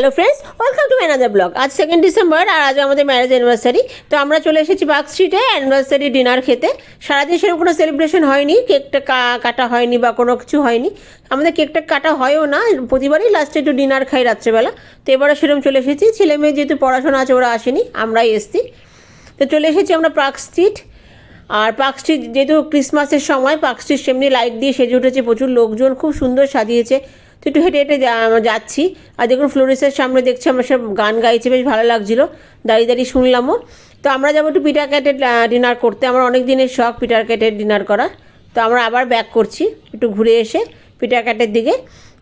Hello friends welcome to another blog আজ second December আর আজ আমাদের ম্যারেজ অ্যানিভার্সারি তো আমরা চলে এসেছি পার্ক স্ট্রিটে অ্যানিভার্সারি ডিনার খেতে। সারাদিন সেরকম কোনো সেলিব্রেশন হয়নি কেকটা কাটা হয়নি বা কোনো কিছু হয়নি। আমাদের কেকটা কাটা হয়ও না, প্রতিবারই লাস্টে একটু ডিনার খাই রাত্রেবেলা। তো এবারে সেরকম চলে এসেছি, ছেলে মেয়ে যেহেতু পড়াশোনা আছে, ওরা আসেনি, আমরাই এসছি। তো চলে এসেছি আমরা পার্ক স্ট্রিট আর পার্ক স্ট্রিট যেহেতু ক্রিসমাসের সময় পার্ক স্ট্রিট সেমনি লাইট দিয়ে সেজে উঠেছে, প্রচুর লোকজন, খুব সুন্দর সাজিয়েছে। তো একটু হেঁটে হেঁটে যাচ্ছি। আর দেখুন, ফ্লোরিসের সামনে দেখছি আমরা সব গান গাইছে, বেশ ভালো লাগছিল। দাঁড়িয়ে দাঁড়িয়ে শুনলামও। তো আমরা যাব একটু পিটার ক্যাটের ডিনার করতে। আমার অনেক দিনের শখ পিটার ক্যাটের ডিনার করা তো আমরা আবার ব্যাক করছি, একটু ঘুরে এসে পিটার ক্যাটের দিকে।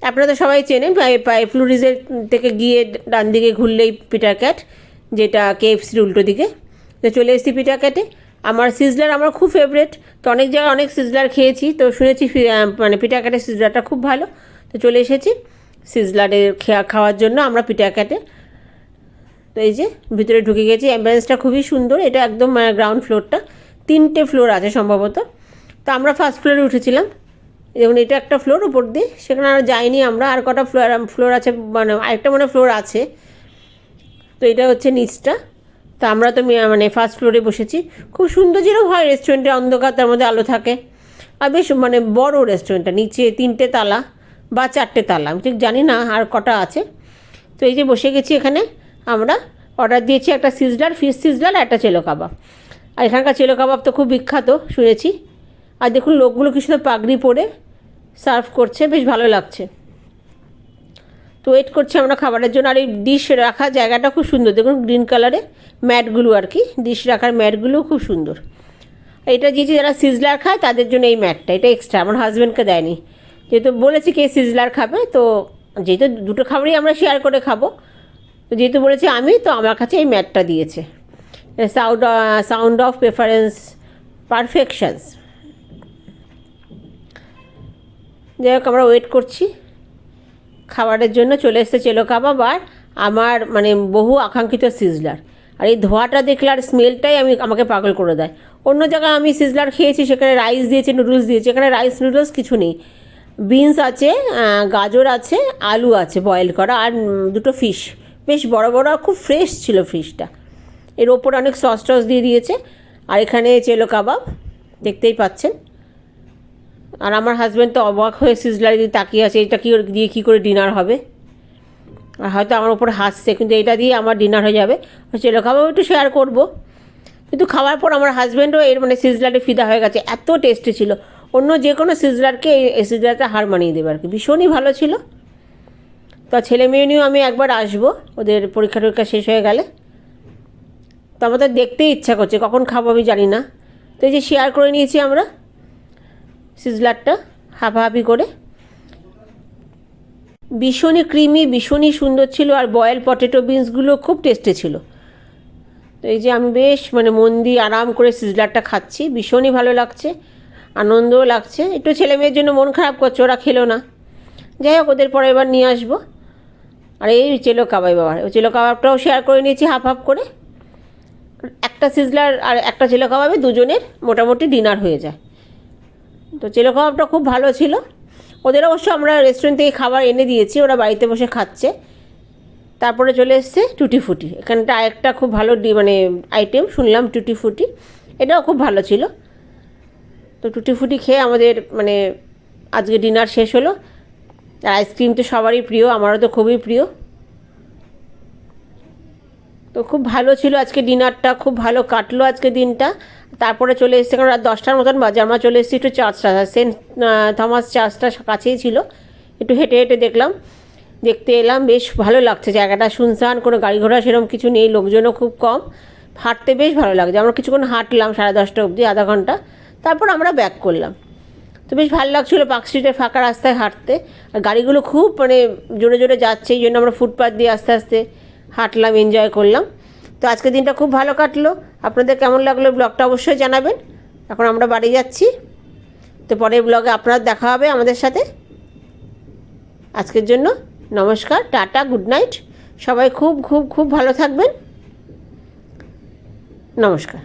আপনারা তো সবাই চেনেন ফ্লুরিজের থেকে গিয়ে ডান দিকে ঘুরলেই পিটার ক্যাট, যেটা কেএফসির উল্টো দিকে। তো চলে এসেছি পিটা ক্যাটে। আমার সিজলার আমার খুব ফেভারেট তো অনেক জায়গায় অনেক সিজলার খেয়েছি। তো শুনেছি মানে পিটা ক্যাটের সিজলারটা খুব ভালো। তো চলে এসেছি সিজলারের খেয়া খাওয়ার জন্য আমরা পিটা ক্যাটে তো এই যে ভিতরে ঢুকে গেছি। অ্যাম্বুলেন্সটা খুবই সুন্দর। এটা একদম গ্রাউন্ড ফ্লোরটা তিনটে ফ্লোর আছে সম্ভবত। তো আমরা ফার্স্ট ফ্লোরে উঠেছিলাম। যেমন এটা একটা ফ্লোর উপর দিয়ে। সেখানে আর যাইনি আমরা। আর কটা ফ্লোর ফ্লোর আছে মানে আরেকটা মানে ফ্লোর আছে। তো এটা হচ্ছে নিচটা। তো আমরা তো মানে ফার্স্ট ফ্লোরে বসেছি। খুব সুন্দর যেরকম হয় রেস্টুরেন্টে অন্ধকার, তার মধ্যে আলো থাকে। আর বেশ মানে বড় রেস্টুরেন্টটা নিচে তিনটে তালা। বা চারটে তালা, আমি ঠিক জানি না আর কটা আছে। তো এই যে বসে গেছি এখানে, আমরা অর্ডার দিয়েছি একটা সিজলার ফিশ সিজলার একটা চেলো কাবাব আর এখানকার চেলো কাবাব তো খুব বিখ্যাত, শুনেছি। আর দেখুন, লোকগুলো কি সুন্দর পাগড়ি পরে সার্ভ করছে, বেশ ভালো লাগছে। তো ওয়েট করছি আমরা খাবারের জন্য। আর এই ডিশ রাখার জায়গাটা খুব সুন্দর, দেখুন গ্রিন কালারে ম্যাটগুলো আর কি ডিশ রাখার ম্যাটগুলো খুব সুন্দর। এটা দিয়েছি যারা সিজলার খায়, তাদের জন্য এই ম্যাটটা এটা এক্সট্রা আমার হাজব্যান্ডকে দেয়নি। যেহেতু বলেছি কে সিজলার খাবে, তো যেহেতু দুটো খাবারই আমরা শেয়ার করে খাব, তো যেহেতু বলেছি আমি, তো আমার কাছে এই ম্যাটটা দিয়েছে। Sound sound of preference perfections যাই হোক, আমরা ওয়েট করছি। খাবারের জন্য চলে এসেছে চেলো কাবাব আর আমার মানে বহু আকাঙ্ক্ষিত সিজলার। আর এই ধোয়াটা দেখলে আর স্মেলটাই আমি, আমাকে পাগল করে দেয়। অন্য জায়গায় আমি সিজলার খেয়েছি, সেখানে রাইস দিয়েছে নুডলস দিয়েছে, এখানে রাইস নুডলস কিছু নেই। বিনস আছে গাজর আছে, আলু আছে বয়েল করা, আর দুটো ফিশ বেশ বড় বড় আর খুব ফ্রেশ ছিল ফিশটা এর ওপর অনেক সস টস দিয়ে দিয়েছে। আর এখানে চেলো কাবাব, দেখতেই পাচ্ছেন। আর আমার হাজব্যান্ড তো অবাক হয়ে সিজলার দিয়ে তাকিয়ে আছে, এটা কি দিয়ে কী করে ডিনার হবে? আর হয়তো আমার ওপর হাসছে, কিন্তু এটা দিয়ে আমার ডিনার হয়ে যাবে। চেলো খাবার একটু শেয়ার করব। কিন্তু খাওয়ার পর আমার হাজব্যান্ডও এর মানে সিজলারে ফিদা হয়ে গেছে, এত টেস্টি ছিল। অন্য যে কোনো সিজলারকে এই- সিজলারটা হার মানিয়ে দেবে আর কি। ভীষণই ভালো ছিল। তো ছেলে মেয়ে নিয়েও আমি একবার আসব। ওদের পরীক্ষা টরীক্ষা শেষ হয়ে গেলে। তো আমাদের দেখতেই ইচ্ছা করছে, কখন খাব আমি জানি না। তো এই যে শেয়ার করে নিয়েছি আমরা সিজলারটা, হাফাহাফি করে। ভীষণই ক্রিমি ভীষণই সুন্দর ছিল আর বয়েল পটেটো বিনসগুলো খুব টেস্টি ছিল। তো এই যে আমি বেশ মানে মন দিয়ে আরাম করে সিজলারটা খাচ্ছি, ভীষণই ভালো লাগছে। আনন্দও লাগছে। একটু ছেলে মেয়ের জন্য মন খারাপ করছে, ওরা খেলো না। যাই হোক, ওদের পরে এবার নিয়ে আসব। আর এই চেলো কাবাব বাবার ওই চেলো কাবাবটাও শেয়ার করে নিয়েছি হাফ হাফ করে। একটা সিজলার আর একটা চেলো কাবাবে দুজনের মোটামুটি ডিনার হয়ে যায়। তো চেলো কাবাবটা খুব ভালো ছিল। ওদের অবশ্য আমরা রেস্টুরেন্ট থেকে খাবার এনে দিয়েছি, ওরা বাড়িতে বসে খাচ্ছে। তারপরে চলে এসছে টুটি ফুটি এখানটা আরেকটা খুব ভালো মানে আইটেম শুনলাম টুটি ফুটি এটাও খুব ভালো ছিল। তো টুটি ফুটি খেয়ে আমাদের মানে আজকে ডিনার শেষ হলো। আর আইসক্রিম তো সবারই প্রিয়, আমারও তো খুবই প্রিয়। তো খুব ভালো ছিল আজকে ডিনারটা খুব ভালো কাটলো আজকে দিনটা। তারপরে চলে এসেছি, কারণ রাত দশটার মতন বাজে। আমরা চলে এসেছি একটু চার্চটা সেন্ট থমাস চার্চটা কাছেই ছিল। একটু হেঁটে হেঁটে দেখলাম। দেখতে এলাম, বেশ ভালো লাগছে জায়গাটা, শুনশান, কোনো গাড়ি ঘোড়া সেরকম কিছু নেই, লোকজনও খুব কম। হাঁটতে বেশ ভালো লাগছে। আমরা কিছুক্ষণ হাঁটলাম সাড়ে দশটা অবধি, আধা ঘণ্টা। তারপর আমরা ব্যাক করলাম। তো বেশ ভালো লাগছিল পার্ক স্ট্রিটের ফাঁকা রাস্তায় হাঁটতে। আর গাড়িগুলো খুব মানে জোরে জোরে যাচ্ছে, এই জন্য আমরা ফুটপাথ দিয়ে আস্তে আস্তে হাঁটলাম এনজয় করলাম। তো আজকের দিনটা খুব ভালো কাটলো। আপনাদের কেমন লাগল ব্লগটা অবশ্যই জানাবেন। এখন আমরা বাড়ি যাচ্ছি। তো পরের ব্লগে আপনার দেখা হবে আমাদের সাথে। আজকের জন্য নমস্কার, টাটা, গুড নাইট। সবাই খুব খুব খুব ভালো থাকবেন। নমস্কার।